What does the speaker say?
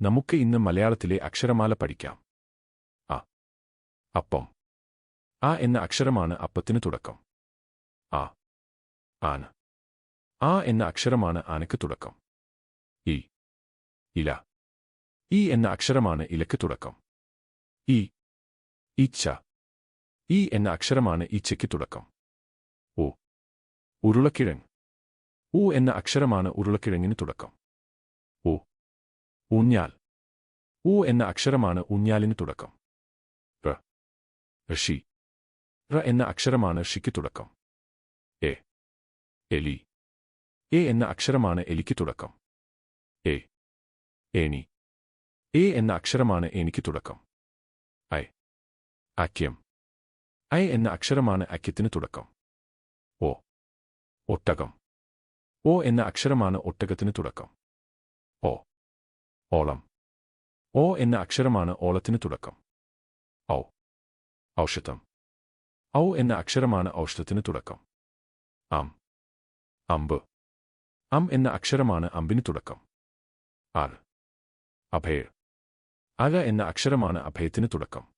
നമുക്ക് ഇന്ന് മലയാളത്തിലെ അക്ഷരമാല പഠിക്കാം. അ അപ്പം. ആ എന്ന അക്ഷരമാണ് അപ്പത്തിന് തുടക്കം. ആ. ആന. ആ എന്ന അക്ഷരമാണ് ആനയ്ക്ക് തുടക്കം. ഇ. ഇല. ഈ എന്ന അക്ഷരമാണ് ഇലയ്ക്ക് തുടക്കം. ഈ ഇച്ഛ ഈ എന്ന അക്ഷരമാണ് ഈച്ചയ്ക്ക് തുടക്കം. ഓ ഉരുളക്കിഴങ്ങ്. ഊ എന്ന അക്ഷരമാണ് ഉരുളക്കിഴങ്ങിന് തുടക്കം. ഊഞ്ഞാൽ. ഉ എന്ന അക്ഷരമാണ് ഊഞ്ഞാലിന് തുടക്കം. റ ഋഷി. റ എന്ന അക്ഷരമാണ് ഋഷിക്ക് തുടക്കം. എ. എലി. എ എന്ന അക്ഷരമാണ് എലിക്ക് തുടക്കം. എ. ഏണി. എ എന്ന അക്ഷരമാണ് എനിക്ക് തുടക്കം. ഐ. അക്യം ഐ എന്ന അക്ഷരമാണ് അക്യത്തിന് തുടക്കം. ഓ ഒട്ടകം. ഓ എന്ന അക്ഷരമാണ് ഒട്ടകത്തിന് തുടക്കം. ഓ ഓളം. ഓ എന്ന അക്ഷരമാണ് ഓളത്തിന് തുടക്കം. ഔ. ഔഷധം. ഔ എന്ന അക്ഷരമാണ് ഔഷധത്തിന് തുടക്കം. അം. അമ്പ്. അം എന്ന അക്ഷരമാണ് അമ്പിന് തുടക്കം. ആർ അഭയ. അക എന്ന അക്ഷരമാണ് അഭയത്തിന് തുടക്കം.